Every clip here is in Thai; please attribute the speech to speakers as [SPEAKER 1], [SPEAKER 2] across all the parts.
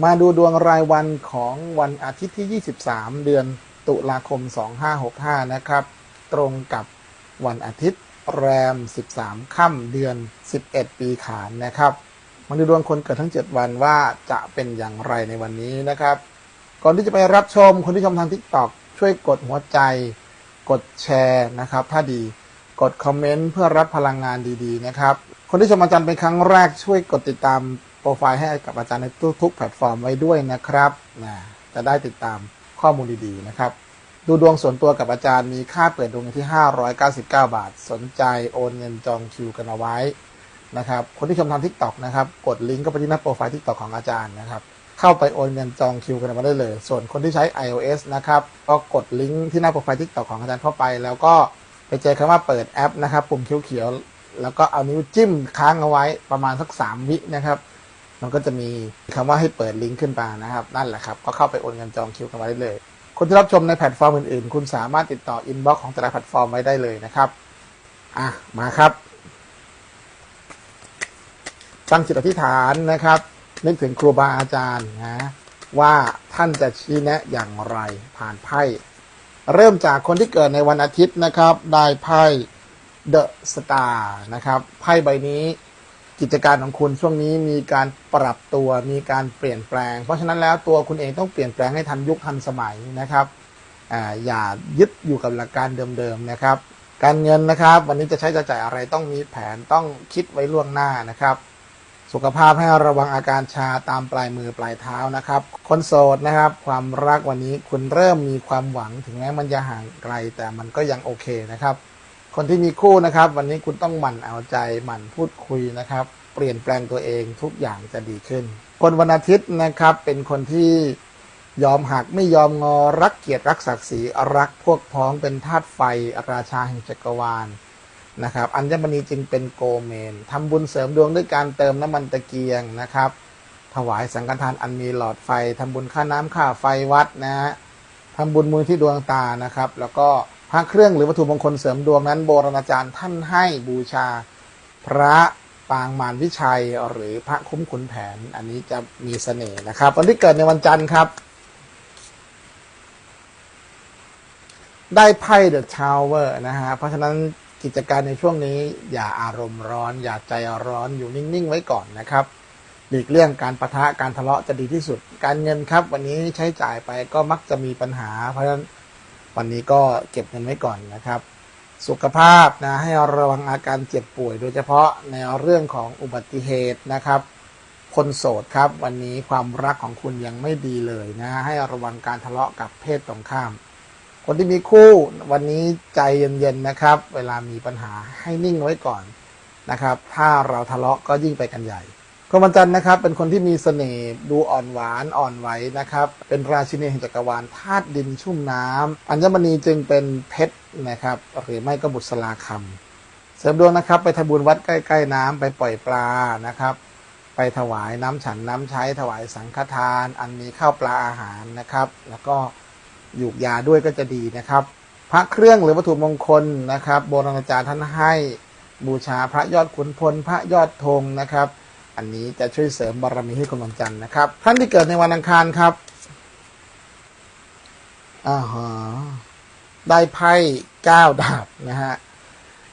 [SPEAKER 1] มาดูดวงรายวันของวันอาทิตย์ที่ 23 เดือนตุลาคม 2565 นะครับ ตรงกับวันอาทิตย์แรม 13 ค่ำเดือน 11 ปีขานนะครับ มาดูดวงคนเกิดทั้ง 7 วันว่าจะเป็นอย่างไรในวันนี้นะครับ ก่อนที่จะไปรับชมคนที่ชมทาง TikTok ช่วยกดหัวใจ กดแชร์นะครับ ถ้าดีกดคอมเมนต์เพื่อรับพลังงานดีๆนะครับ คนที่ชมอาจารย์เป็นครั้งแรกช่วยกดติดตาม โปรไฟล์ให้กับอาจารย์ในทุกๆแพลตฟอร์มไว้ด้วยนะครับนะจะได้ติดตามข้อมูลดีๆนะครับ ดูดวงส่วนตัวกับอาจารย์มีค่าเปิดดวงที่ 599 บาท สนใจโอนเงินจองคิวกันเอาไว้นะครับคนที่ชมทาง TikTok นะครับ กดลิงก์เข้าไปที่หน้าโปรไฟล์ TikTok ของอาจารย์นะครับ เข้าไปโอนเงินจองคิวกันมาได้เลย ส่วนคนที่ใช้ iOS นะครับก็กดลิงก์ที่หน้าโปรไฟล์ TikTok ของอาจารย์เข้าไป แล้วก็ไปเจอคำว่าเปิดแอปนะครับ ปุ่มเขียวๆแล้วก็เอานิ้วจิ้มค้างเอาไว้ประมาณสัก 3 วินะครับ มันก็จะมีคำว่าให้เปิดลิงก์ขึ้นมานะครับ นั่นแหละครับ ก็เข้าไปโอนเงินจองคิวกันมาได้เลย คนที่รับชมในแพลตฟอร์มอื่นๆ คุณสามารถติดต่ออินบ็อกซ์ของแต่ละแพลตฟอร์มไว้ได้เลยนะครับ อะ มาครับ ตั้งจิตอธิษฐานนะครับ นึกถึงครูบาอาจารย์นะว่าท่านจะชี้แนะอย่างไรผ่านไพ่เริ่มจากคนที่เกิดในวันอาทิตย์นะครับ ได้ไพ่เดอะสตาร์นะครับ ไพ่ใบนี้ กิจการของคุณช่วงนี้มีการปรับตัวมีการเปลี่ยนแปลง เพราะฉะนั้นแล้วตัวคุณเองต้องเปลี่ยนแปลงให้ทันยุคทันสมัยนะครับออย่ายึดอยู่กับหลักการเดิมๆนะครับ การเงินนะครับ วันนี้จะใช้จะจ่ายอะไรต้องมีแผนต้องคิดไว้ล่วงหน้านะครับ สุขภาพให้ระวังอาการชาตามปลายมือปลายเท้านะครับ คนโสดนะครับ ความรักวันนี้คุณเริ่มมีความหวังถึงแม้มันจะห่างไกล แต่มันก็ยังโอเคนะครับ คนที่มีคู่นะครับ วันนี้คุณต้องหมั่นเอาใจหมั่นพูดคุยนะครับ เปลี่ยนแปลงตัวเองทุกอย่างจะดีขึ้น คนวันอาทิตย์นะครับเป็นคนที่ยอมหักไม่ยอมงอรักเกียรติรักศักดิ์ศรีรักพวกพ้องเป็นธาตุไฟราชาแห่งจักรวาลนะครับอัญมณีจึงเป็นโกเมนทำบุญเสริมดวงด้วยการเติมน้ำมันตะเกียงนะครับ ถวายสังฆทานอันมีหลอดไฟทำบุญค่าน้ำค่าไฟวัดนะฮะทำบุญมือที่ดวงตานะครับ แล้วก็ พระเครื่องหรือวัตถุมงคลเสริมดวงนั้นโบราณอาจารย์ท่านให้บูชาพระปางมารวิชัยหรือพระคุ้มขุนแผน อันนี้จะมีเสน่ห์นะครับ วันที่เกิดในวันจันทร์ครับ ได้ไพ่เดอะทาวเวอร์นะฮะเพราะฉะนั้นกิจการในช่วงนี้อย่าอารมณ์ร้อน อย่าใจร้อนอยู่นิ่ง ๆ ไว้ก่อนนะครับหลีกเลี่ยงการประทะการทะเลาะจะดีที่สุด การเงินครับ วันนี้ใช้จ่ายไปก็มักจะมีปัญหา เพราะฉะนั้น วันนี้ก็เก็บเงินไว้ก่อนนะครับ สุขภาพนะให้ระวังอาการเจ็บป่วย โดยเฉพาะในเรื่องของอุบัติเหตุนะครับ คนโสดครับ วันนี้ความรักของคุณยังไม่ดีเลยนะให้ระวังการทะเลาะกับเพศตรงข้าม คนที่มีคู่วันนี้ใจเย็นๆนะครับ เวลามีปัญหาให้นิ่งไว้ก่อนนะครับ ถ้าเราทะเลาะก็ยิ่งไปกันใหญ่ คนวันจันทร์นะครับเป็นคนที่มีเสน่ห์ดูอ่อนหวานอ่อนไหวนะครับ เป็นราชินีแห่งจักรวาลธาตุดินชุ่มน้ำอัญมณีจึงเป็นเพชรนะครับหรือไม่ก็บุษราคำเสริมดวงนะครับ ไปทำบุญวัดใกล้ ๆ น้ำไปปล่อยปลานะครับ ไปถวายน้ำฉันน้ำใช้ถวายสังฆทาน อันมีข้าวปลาอาหารนะครับ แล้วก็หยูกยาด้วยก็จะดีนะครับ พระเครื่องหรือวัตถุมงคลนะครับ โบราณอาจารย์ท่านให้บูชาพระยอดขุนพลพระยอดธงนะครับ อันนี้จะช่วยเสริมบารมีให้คนวันจันทร์นะครับ ท่านที่เกิดในวันอังคารครับอ่าฮะได้ไพ่เก้าดาบนะฮะ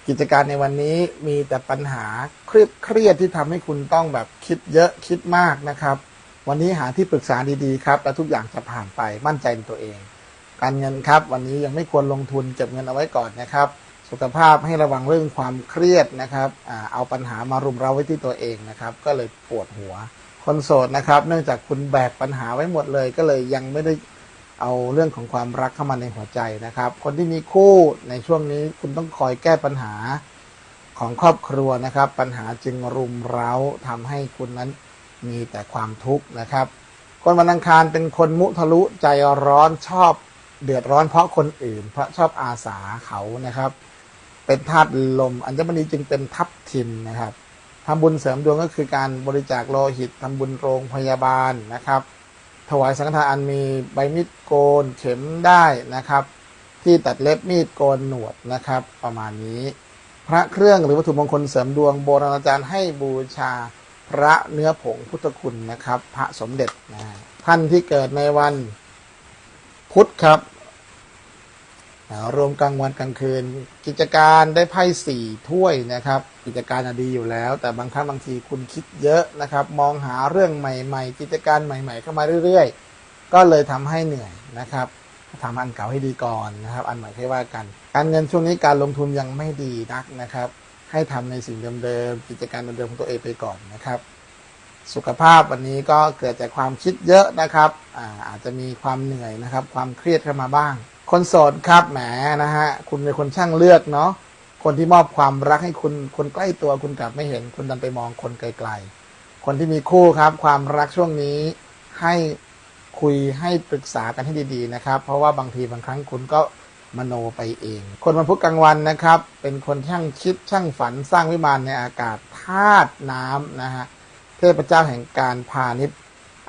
[SPEAKER 1] กิจการในวันนี้มีแต่ปัญหาเครียดเครียดที่ทำให้คุณต้องแบบคิดเยอะคิดมากนะครับ วันนี้หาที่ปรึกษาดีๆครับแล้วทุกอย่างจะผ่านไปมั่นใจในตัวเอง การเงินครับ วันนี้ยังไม่ควรลงทุนเก็บเงินเอาไว้ก่อนนะครับ สุขภาพให้ระวังเรื่องความเครียดนะครับอเอาปัญหามารุมเราไว้ที่ตัวเองนะครับ ก็เลยปวดหัว คนโสดนะครับ เนื่องจากคุณแบกปัญหาไว้หมดเลย ก็เลยยังไม่ได้เอาเรื่องของความรักเข้ามาในหัวใจนะครับ คนที่มีคู่ในช่วงนี้คุณต้องคอยแก้ปัญหาของครอบครัวนะครับ ปัญหาจึงรุมเร้าทำให้คุณนั้นมีแต่ความทุกข์นะครับ คนวันอังคารเป็นคนมุทะลุใจร้อนชอบเดือดร้อนเพราะคนอื่น เพราะชอบอาสาเขานะครับ เป็นธาตุลม อัญมณีจึงเป็นทับทิมนะครับทำบุญเสริมดวงก็คือการบริจาคโลหิตทำบุญโรงพยาบาลนะครับ ถวายสังฆทานมีใบมีดโกนเข็มได้นะครับ ที่ตัดเล็บมีดโกนหนวดนะครับ ประมาณนี้ พระเครื่องหรือวัตถุมงคลเสริมดวงโบราณอาจารย์ให้บูชาพระเนื้อผงพุทธคุณนะครับ พระสมเด็จนะท่านที่เกิดในวันพุธครับ รวมกลางวันกลางคืน กิจการได้ไพ่สี่ถ้วยนะครับ กิจการดีอยู่แล้ว แต่บางครั้งบางทีคุณคิดเยอะนะครับ มองหาเรื่องใหม่ ๆ กิจการใหม่ ๆ เข้ามาเรื่อย ๆ ก็เลยทำให้เหนื่อยนะครับทำอันเก่าให้ดีก่อนนะครับ อันใหม่ค่อยว่ากัน การเงินช่วงนี้การลงทุนยังไม่ดีนักนะครับ ให้ทำในสิ่งเดิมๆกิจการเดิมๆของตัวเองไปก่อนนะครับ สุขภาพวันนี้ก็เกิดจากความคิดเยอะนะครับอาอาจจะมีความเหนื่อยนะครับ ความเครียดเข้ามาบ้าง คนโสดครับแหมนะฮะคุณเป็นคนช่างเลือกเนาะคนที่มอบความรักให้คุณคนใกล้ตัวคุณกลับไม่เห็นคุณดันไปมองคนไกลๆ คนที่มีคู่ครับ ความรักช่วงนี้ให้คุยให้ปรึกษากันให้ดีๆนะครับ เพราะว่าบางทีบางครั้งคุณก็มโนไปเอง คนวันพุธกลางวันนะครับ เป็นคนช่างคิดช่างฝันสร้างวิมานในอากาศธาตุน้ำนะฮะเทพเจ้าแห่งการพาณิชย์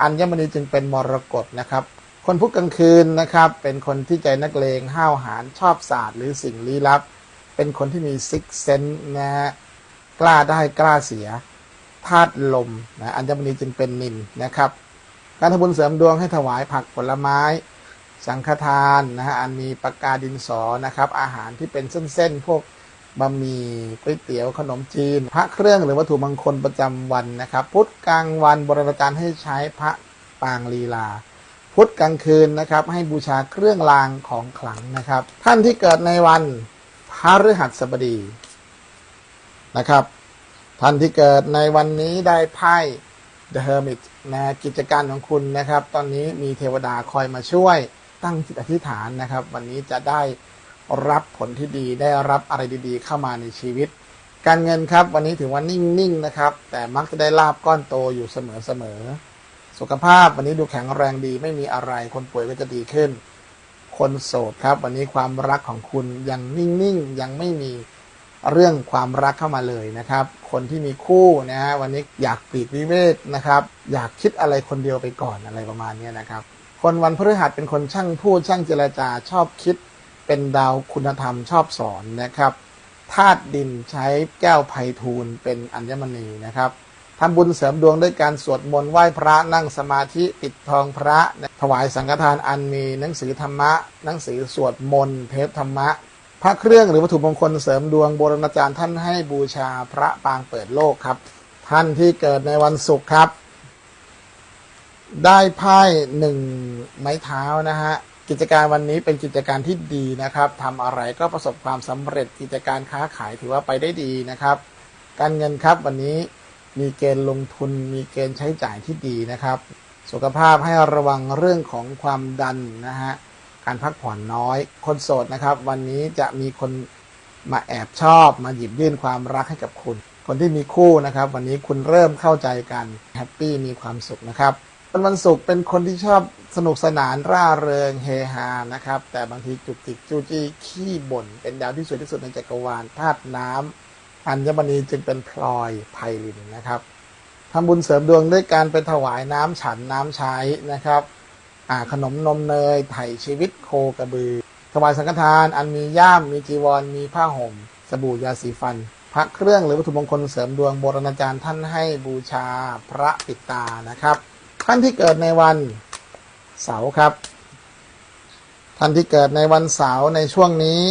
[SPEAKER 1] อัญมณีจึงเป็นมรกตนะครับ คนพุธกลางคืนนะครับ เป็นคนที่ใจนักเลงห้าวหาญชอบศาสตร์หรือสิ่งลี้ลับ เป็นคนที่มีซิกเซนนะฮะกล้าได้กล้าเสียธาตุลมนะอัญมณีจึงเป็นนินนะครับ การทำบุญเสริมดวงให้ถวายผักผลไม้ สังฆทานนะฮะอันมีปากกาดินสอนะครับ อาหารที่เป็นเส้นๆพวกบะหมี่ก๋วยเตี๋ยวขนมจีน พระเครื่องหรือวัตถุมงคลประจำวันนะครับ พุธกลางวันบริการให้ใช้พระปางลีลา พุธกลางคืนนะครับ ให้บูชาเครื่องรางของขลังนะครับ ท่านที่เกิดในวันพฤหัสบดีนะครับ ท่านที่เกิดในวันนี้ได้ไพ่ The Hermit นะกิจการของคุณนะครับ ตอนนี้มีเทวดาคอยมาช่วยตั้งจิตอธิษฐานนะครับ วันนี้จะได้รับผลที่ดีได้รับอะไรดีๆ เข้ามาในชีวิต การเงินครับ วันนี้ถือว่านิ่งๆนะครับ แต่มักจะได้ลาบก้อนโตอยู่เสมอๆ สุขภาพวันนี้ดูแข็งแรงดีไม่มีอะไรคนป่วยก็จะดีขึ้น คนโสดครับ วันนี้ความรักของคุณยังนิ่งๆยังไม่มีเรื่องความรักเข้ามาเลยนะครับ คนที่มีคู่นะฮะวันนี้อยากปลีกวิเวกนะครับ อยากคิดอะไรคนเดียวไปก่อนอะไรประมาณนี้นะครับ คนวันพฤหัสเป็นคนช่างพูดช่างเจรจาชอบคิด เป็นดาวคุณธรรมชอบสอนนะครับธาตุดินใช้แก้วไพฑูรย์เป็นอัญมณีนะครับ ทำบุญเสริมดวงด้วยการสวดมนต์ไหว้พระนั่งสมาธิปิดทองพระ ถวายสังฆทานอันมีหนังสือธรรมะ หนังสือสวดมนต์เทปธรรมะ พระเครื่องหรือวัตถุมงคลเสริมดวงโบราณอาจารย์ท่านให้บูชาพระปางเปิดโลกครับ ท่านที่เกิดในวันศุกร์ครับ ได้ไพ่หนึ่งไม้เท้านะฮะกิจการวันนี้เป็นกิจการที่ดีนะครับทำอะไรก็ประสบความสำเร็จกิจการค้าขายถือว่าไปได้ดีนะครับ การเงินครับวันนี้ มีเกณฑ์ลงทุน มีเกณฑ์ใช้จ่ายที่ดีนะครับ สุขภาพให้ระวังเรื่องของความดันนะฮะ การพักผ่อนน้อย คนโสดนะครับ วันนี้จะมีคนมาแอบชอบ มาหยิบยื่นความรักให้กับคุณ คนที่มีคู่นะครับ วันนี้คุณเริ่มเข้าใจกันแฮปปี้มีความสุขนะครับเป็นวันศุกร์เป็นคนที่ชอบสนุกสนานร่าเริงเฮฮานะครับ แต่บางทีจุกจิกจู้จี้ขี้บ่นเป็นดาวที่สวยที่สุดในจักรวาลธาตุน้ำ อัญมณีจึงเป็นพลอยไพลินนะครับทำบุญเสริมดวงด้วยการไปถวายน้ำฉันน้ำใช้นะครับอ่าขนมนมเนยไถ่ชีวิตโคกระบือ ถวายสังฆทานอันมีย่าม มีจีวร มีผ้าห่ม สบู่ยาสีฟัน พระเครื่องหรือวัตถุมงคลเสริมดวงโบราณอาจารย์ท่านให้บูชาพระปิตานะครับ ท่านที่เกิดในวันเสาร์ครับ ท่านที่เกิดในวันเสาร์ในช่วงนี้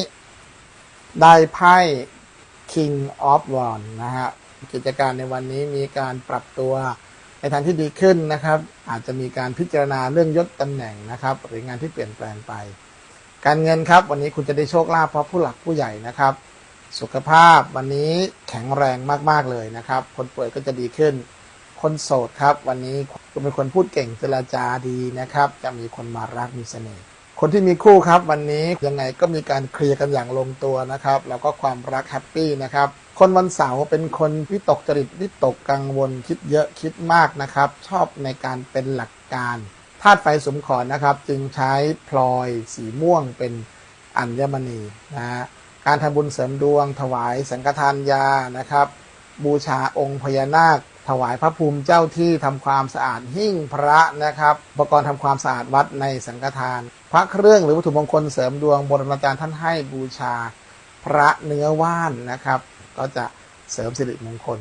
[SPEAKER 1] ได้ไพ่ King of w a n นะฮะกิจการในวันนี้มีการปรับตัวในทางที่ดีขึ้นนะครับ อาจจะมีการพิจารณาเรื่องยศตำแหน่งนะครับ หรืองานที่เปลี่ยนแปลงไป การเงินครับวันนี้คุณจะได้โชคลาภเพราะผู้หลักผู้ใหญ่นะครับ สุขภาพวันนี้แข็งแรงมากๆเลยนะครับ คนป่วยก็จะดีขึ้น คนโสดครับ วันนี้คุณเป็นคนพูดเก่งเจรจาดีนะครับ จะมีคนมารักมีเสน่ห์ คนที่มีคู่ครับวันนี้ยังไงก็มีการเคลียร์กันอย่างลงตัวนะครับ แล้วก็ความรักแฮปปี้นะครับคนวันเสาร์เป็นคนวิตกจริตวิตกกังวลคิดเยอะคิดมากนะครับ ชอบในการเป็นหลักการธาตุไฟสมขอนนะครับ จึงใช้พลอยสีม่วงเป็นอัญมณีนะการทำบุญเสริมดวง ถวายสังฆทานยานะครับ บูชาองค์พญานาค ถวายพระภูมิเจ้าที่ทำความสะอาดหิ้งพระนะครับอุปกรณ์ทำความสะอาดวัดในสังฆทาน พระเครื่องหรือวัตถุมงคลเสริมดวงบราณอาจารย์ท่านให้บูชาพระเนื้อว่านนะครับ ก็จะเสริมสิริมงคล